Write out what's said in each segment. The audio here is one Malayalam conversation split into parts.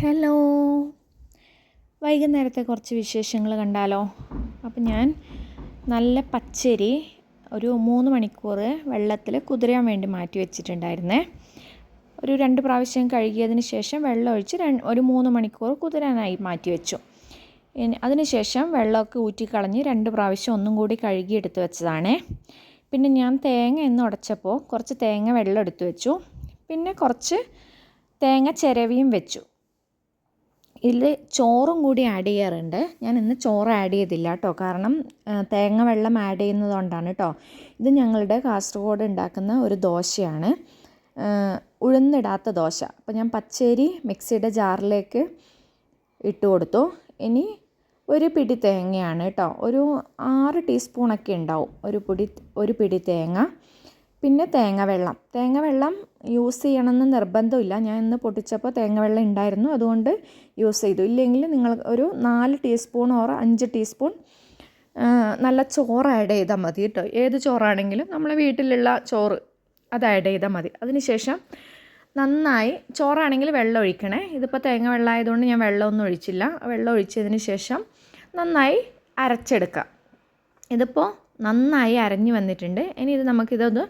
ഹലോ വൈകുന്നേരത്തെ കുറച്ച് വിശേഷങ്ങൾ കണ്ടാലോ? അപ്പം ഞാൻ നല്ല പച്ചരി ഒരു മൂന്ന് മണിക്കൂർ വെള്ളത്തിൽ കുതിരാൻ വേണ്ടി മാറ്റി വെച്ചിട്ടുണ്ടായിരുന്നേ. ഒരു രണ്ട് പ്രാവശ്യം കഴുകിയതിന് ശേഷം വെള്ളം ഒഴിച്ച് ഒരു മൂന്ന് മണിക്കൂർ കുതിരാനായി മാറ്റി വെച്ചു. അതിനുശേഷം വെള്ളമൊക്കെ ഊറ്റിക്കളഞ്ഞ് രണ്ട് പ്രാവശ്യം ഒന്നും കൂടി കഴുകി എടുത്തു വെച്ചതാണേ. പിന്നെ ഞാൻ തേങ്ങ എന്ന് ഉടച്ചപ്പോൾ കുറച്ച് തേങ്ങ വെള്ളം എടുത്തു വെച്ചു. പിന്നെ കുറച്ച് തേങ്ങ ചിരവിയും വെച്ചു. ഇതിൽ ചോറും കൂടി ആഡ് ചെയ്യാറുണ്ട്. ഞാൻ ഇന്ന് ചോറ് ആഡ് ചെയ്തില്ല കേട്ടോ. കാരണം തേങ്ങ വെള്ളം ആഡ് ചെയ്യുന്നത് കൊണ്ടാണ് കേട്ടോ. ഇത് ഞങ്ങളുടെ കാസർഗോഡ് ഉണ്ടാക്കുന്ന ഒരു ദോശയാണ്. ഉഴുന്നിടാത്ത ദോശ. അപ്പോൾ ഞാൻ പച്ചരി മിക്സിയുടെ ജാറിലേക്ക് ഇട്ട് കൊടുത്തു. ഇനി ഒരു പിടി തേങ്ങയാണ് കേട്ടോ. ഒരു ആറ് ടീസ്പൂണൊക്കെ ഉണ്ടാവും. ഒരു പിടി ഒരു പിടി തേങ്ങ. പിന്നെ തേങ്ങ വെള്ളം തേങ്ങ വെള്ളം യൂസ് ചെയ്യണമെന്ന് നിർബന്ധമില്ല. ഞാൻ ഇന്ന് പൊട്ടിച്ചപ്പോൾ തേങ്ങ വെള്ളം ഉണ്ടായിരുന്നു. അതുകൊണ്ട് യൂസ് ചെയ്തു. ഇല്ലെങ്കിൽ നിങ്ങൾ ഒരു നാല് ടീസ്പൂൺ ഓർ അഞ്ച് ടീസ്പൂൺ നല്ല ചോറ് ആഡ് ചെയ്താൽ മതി കേട്ടോ. ഏത് ചോറാണെങ്കിലും നമ്മളെ വീട്ടിലുള്ള ചോറ് അത് ആഡ് ചെയ്താൽ മതി. അതിനുശേഷം നന്നായി ചോറാണെങ്കിൽ വെള്ളം ഒഴിക്കണേ. ഇതിപ്പോൾ തേങ്ങ വെള്ളം ആയതുകൊണ്ട് ഞാൻ വെള്ളമൊന്നും ഒഴിച്ചില്ല. വെള്ളം ഒഴിച്ചതിന് ശേഷം നന്നായി അരച്ചെടുക്കുക ഇതിപ്പോൾ നന്നായി അരഞ്ഞു വന്നിട്ടുണ്ട്. ഇനി ഇത് നമുക്കിതൊന്ന്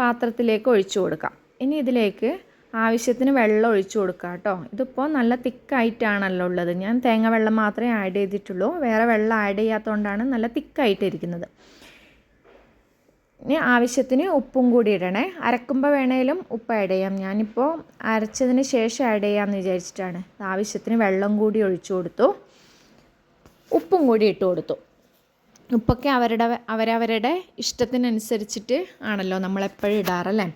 പാത്രത്തിലേക്ക് ഒഴിച്ചു കൊടുക്കാം. ഇനി ഇതിലേക്ക് ആവശ്യത്തിന് വെള്ളം ഒഴിച്ചു കൊടുക്കാം കേട്ടോ. ഇതിപ്പോൾ നല്ല തിക്കായിട്ടാണല്ലോ ഉള്ളത്. ഞാൻ തേങ്ങ വെള്ളം മാത്രമേ ആഡ് ചെയ്തിട്ടുള്ളൂ. വേറെ വെള്ളം ആഡ് ചെയ്യാത്തതുകൊണ്ടാണ് നല്ല തിക്കായിട്ടിരിക്കുന്നത്. ഇനി ആവശ്യത്തിന് ഉപ്പും കൂടി ഇടണേ. അരക്കുമ്പോൾ വേണേലും ഉപ്പ് ആഡ് ചെയ്യാം. ഞാനിപ്പോൾ അരച്ചതിന് ശേഷം ആഡ് ചെയ്യാമെന്ന് വിചാരിച്ചിട്ടാണ്. ആവശ്യത്തിന് വെള്ളം കൂടി ഒഴിച്ചു കൊടുത്തു. ഉപ്പും കൂടി ഇട്ട് കൊടുത്തു. ഉപ്പൊക്കെ അവരുടെ അവരവരുടെ ഇഷ്ടത്തിനനുസരിച്ചിട്ട് ആണല്ലോ നമ്മളെപ്പോഴും ഇടാറല്ലേ?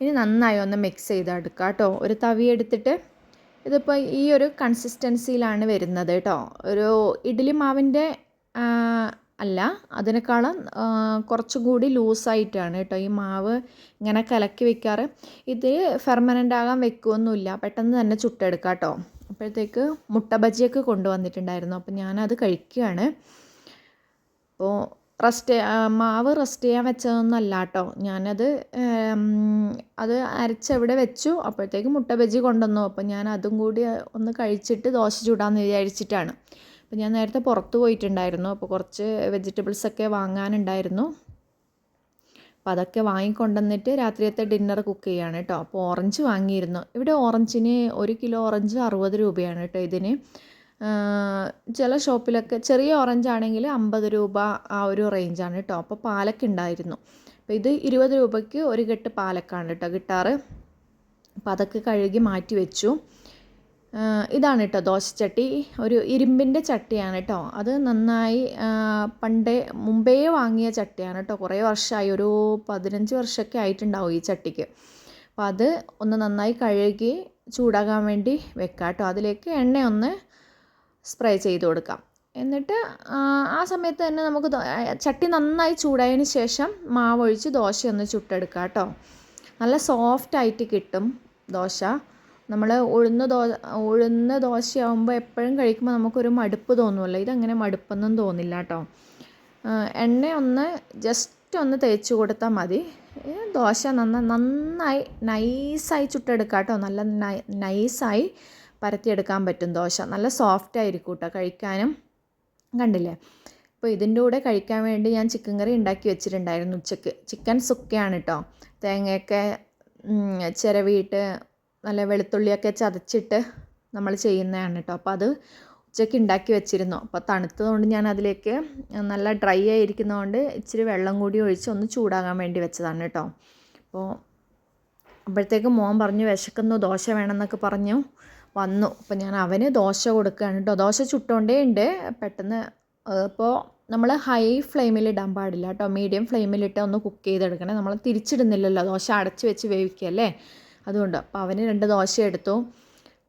ഇനി നന്നായി ഒന്ന് മിക്സ് ചെയ്തെടുക്കുക കേട്ടോ ഒരു തവി എടുത്തിട്ട് ഇതിപ്പോൾ ഈ ഒരു കൺസിസ്റ്റൻസിയിലാണ് വരുന്നത് കേട്ടോ ഒരു ഇഡ്ഡലി മാവിന്റെ അല്ല അതിനേക്കാളും കുറച്ചുകൂടി ലൂസായിട്ടാണ് കേട്ടോ ഈ മാവ് ഇങ്ങനെ കലക്കി വെക്കാറ്. ഇത് ഫെർമനന്റ് ആകാൻ വെക്കുമൊന്നുമില്ല പെട്ടെന്ന് തന്നെ ചുട്ടെടുക്കാം കേട്ടോ അപ്പോഴത്തേക്ക് മുട്ട ബജിയൊക്കെ കൊണ്ടുവന്നിട്ടുണ്ടായിരുന്നു. അപ്പോൾ ഞാനത് കഴിക്കുകയാണ്. അപ്പോൾ റസ്റ്റ് മാവ് റസ്റ്റ് ചെയ്യാൻ വെച്ചതൊന്നല്ല കേട്ടോ ഞാനത് അത് അരച്ചവിടെ വെച്ചു. അപ്പോഴത്തേക്ക് മുട്ട ബജി കൊണ്ടുവന്നു. അപ്പോൾ ഞാൻ അതും കൂടി ഒന്ന് കഴിച്ചിട്ട് ദോശ ചൂടാമെന്ന് വിചാരിച്ചിട്ടാണ്. അപ്പോൾ ഞാൻ നേരത്തെ പുറത്ത് പോയിട്ടുണ്ടായിരുന്നു. അപ്പോൾ കുറച്ച് വെജിറ്റബിൾസൊക്കെ വാങ്ങാനുണ്ടായിരുന്നു. അപ്പോൾ അതൊക്കെ വാങ്ങിക്കൊണ്ടുവന്നിട്ട് രാത്രിയത്തെ ഡിന്നർ കുക്ക് ചെയ്യാണ് കേട്ടോ. അപ്പോൾ ഓറഞ്ച് വാങ്ങിയിരുന്നു. ഇവിടെ ഓറഞ്ചിന് ഒരു കിലോ ഓറഞ്ച് അറുപത് രൂപയാണ് കേട്ടോ ഇതിന്. ചില ഷോപ്പിലൊക്കെ ചെറിയ ഓറഞ്ച് ആണെങ്കിൽ അമ്പത് രൂപ ആ ഒരു റേഞ്ചാണ് കേട്ടോ അപ്പോൾ പാലൊക്കെ ഉണ്ടായിരുന്നു അപ്പോൾ ഇത് ഇരുപത് രൂപയ്ക്ക് ഒരു കെട്ട് പാലക്കാണ് കേട്ടോ കിട്ടാറ്. അപ്പോൾ അതൊക്കെ കഴുകി മാറ്റി വെച്ചു. ഇതാണ് കേട്ടോ ദോശച്ചട്ടി. ഒരു ഇരുമ്പിന്റെ ചട്ടിയാണ് കേട്ടോ അത് നന്നായി പണ്ടേ മുമ്പേ വാങ്ങിയ ചട്ടിയാണ് കേട്ടോ കുറേ വർഷമായി ഒരു പതിനഞ്ച് വർഷമൊക്കെ ആയിട്ടുണ്ടാവും ഈ ചട്ടിക്ക്. അപ്പോൾ അത് ഒന്ന് നന്നായി കഴുകി ചൂടാകാൻ വേണ്ടി വെക്കാം കേട്ടോ അതിലേക്ക് എണ്ണ ഒന്ന് സ്പ്രേ ചെയ്ത് കൊടുക്കാം. എന്നിട്ട് ആ സമയത്ത് തന്നെ നമുക്ക് ചട്ടി നന്നായി ചൂടായതിന് ശേഷം മാവൊഴിച്ച് ദോശ ഒന്ന് ചുട്ടെടുക്കാം കേട്ടോ. നല്ല സോഫ്റ്റായിട്ട് കിട്ടും ദോശ. നമ്മൾ ഉഴുന്ന് ദോ ഉഴുന്ന് ദോശയാകുമ്പോൾ എപ്പോഴും കഴിക്കുമ്പോൾ നമുക്കൊരു മടുപ്പ് തോന്നുമല്ലോ ഇതങ്ങനെ മടുപ്പൊന്നും തോന്നില്ല കേട്ടോ. എണ്ണ ഒന്ന് ജസ്റ്റ് ഒന്ന് തേച്ച് കൊടുത്താൽ മതി. ദോശ നന്ന നന്നായി നൈസായി ചുട്ടെടുക്കാം കേട്ടോ. നല്ല നൈസായി പരത്തിയെടുക്കാൻ പറ്റും ദോശ. നല്ല സോഫ്റ്റ് ആയിരിക്കും കേട്ടോ കഴിക്കാനും. കണ്ടില്ലേ? അപ്പോൾ ഇതിന്റെ കൂടെ കഴിക്കാൻ വേണ്ടി ഞാൻ ചിക്കൻ കറി ഉണ്ടാക്കി വെച്ചിട്ടുണ്ടായിരുന്നു ഉച്ചയ്ക്ക്. ചിക്കൻ സുക്കയാണ് കേട്ടോ തേങ്ങയൊക്കെ ചിരവിയിട്ട് നല്ല വെളുത്തുള്ളിയൊക്കെ ചതച്ചിട്ട് നമ്മൾ ചെയ്യുന്നതാണ് കേട്ടോ അപ്പോൾ അത് ഉച്ചയ്ക്ക് ഉണ്ടാക്കി വെച്ചിരുന്നു. അപ്പോൾ തണുത്തതുകൊണ്ട് ഞാൻ അതിലേക്ക് നല്ല ഡ്രൈ ആയിരിക്കുന്നതുകൊണ്ട് ഇച്ചിരി വെള്ളം കൂടി ഒഴിച്ച് ഒന്ന് ചൂടാകാൻ വേണ്ടി വെച്ചതാണ് കേട്ടോ അപ്പോൾ അപ്പോഴത്തേക്ക് മോൻ പറഞ്ഞു വിശക്കുന്നു ദോശ വേണമെന്നൊക്കെ പറഞ്ഞു. വന്നു. അപ്പോൾ ഞാൻ അവന് ദോശ കൊടുക്കുകയാണ് കേട്ടോ ദോശ ചുട്ടുകൊണ്ടേ ഉണ്ട് പെട്ടെന്ന് ഇപ്പോൾ നമ്മൾ ഹൈ ഫ്ലെയിമിൽ ഇടാൻ പാടില്ല കേട്ടോ മീഡിയം ഫ്ലെയിമിലിട്ട് ഒന്ന് കുക്ക് ചെയ്തെടുക്കണേ. നമ്മൾ തിരിച്ചിടുന്നില്ലല്ലോ. ദോശ അടച്ച് വെച്ച് വേവിക്കുകയല്ലേ അതുകൊണ്ട് അപ്പോൾ അവന് രണ്ട് ദോശ എടുത്തു.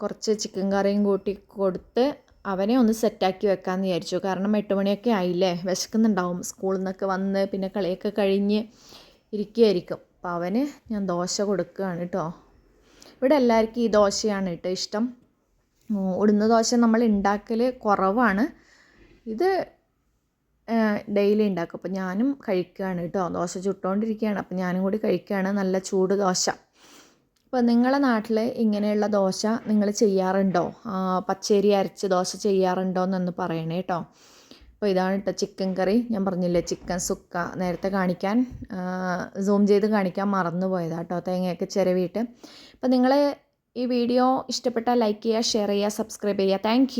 കുറച്ച് ചിക്കൻ കറിയും കൂട്ടി കൊടുത്ത് അവനെ ഒന്ന് സെറ്റാക്കി വെക്കാമെന്ന് വിചാരിച്ചു. കാരണം എട്ട് മണിയൊക്കെ ആയില്ലേ? വിശക്കുന്നുണ്ടാവും. സ്കൂളിൽ നിന്നൊക്കെ വന്ന് പിന്നെ കളിയൊക്കെ കഴിഞ്ഞ് ഇരിക്കുകയായിരിക്കും അപ്പോൾ അവന് ഞാൻ ദോശ കൊടുക്കുകയാണ് കേട്ടോ ഇവിടെ എല്ലാവർക്കും ഈ ദോശയാണ് കേട്ടോ ഇഷ്ടം. ഉടുന്ന ദോശ നമ്മൾ ഉണ്ടാക്കൽ കുറവാണ്. ഇത് ഡെയിലി ഉണ്ടാക്കും. അപ്പോൾ ഞാനും കഴിക്കുകയാണ് കേട്ടോ. ദോശ ചുട്ടുകൊണ്ടിരിക്കുകയാണ് അപ്പോൾ ഞാനും കൂടി കഴിക്കുകയാണ്. നല്ല ചൂട് ദോശ. അപ്പോൾ നിങ്ങളുടെ നാട്ടിൽ ഇങ്ങനെയുള്ള ദോശ നിങ്ങൾ ചെയ്യാറുണ്ടോ? പച്ചേരി അരച്ച് ദോശ ചെയ്യാറുണ്ടോ എന്നൊന്ന് പറയണേ കേട്ടോ. അപ്പോൾ ഇതാണ് കേട്ടോ ചിക്കൻ കറി. ഞാൻ പറഞ്ഞില്ലേ ചിക്കൻ സുക്ക നേരത്തെ കാണിക്കാൻ സൂം ചെയ്ത് കാണിക്കാൻ മറന്നു പോയതാണ് കേട്ടോ തേങ്ങയൊക്കെ ചിരവിയിട്ട്. അപ്പോൾ നിങ്ങൾ ഈ വീഡിയോ ഇഷ്ടപ്പെട്ടാൽ ലൈക്ക് ചെയ്യുക ഷെയർ ചെയ്യുക സബ്സ്ക്രൈബ് ചെയ്യുക. താങ്ക്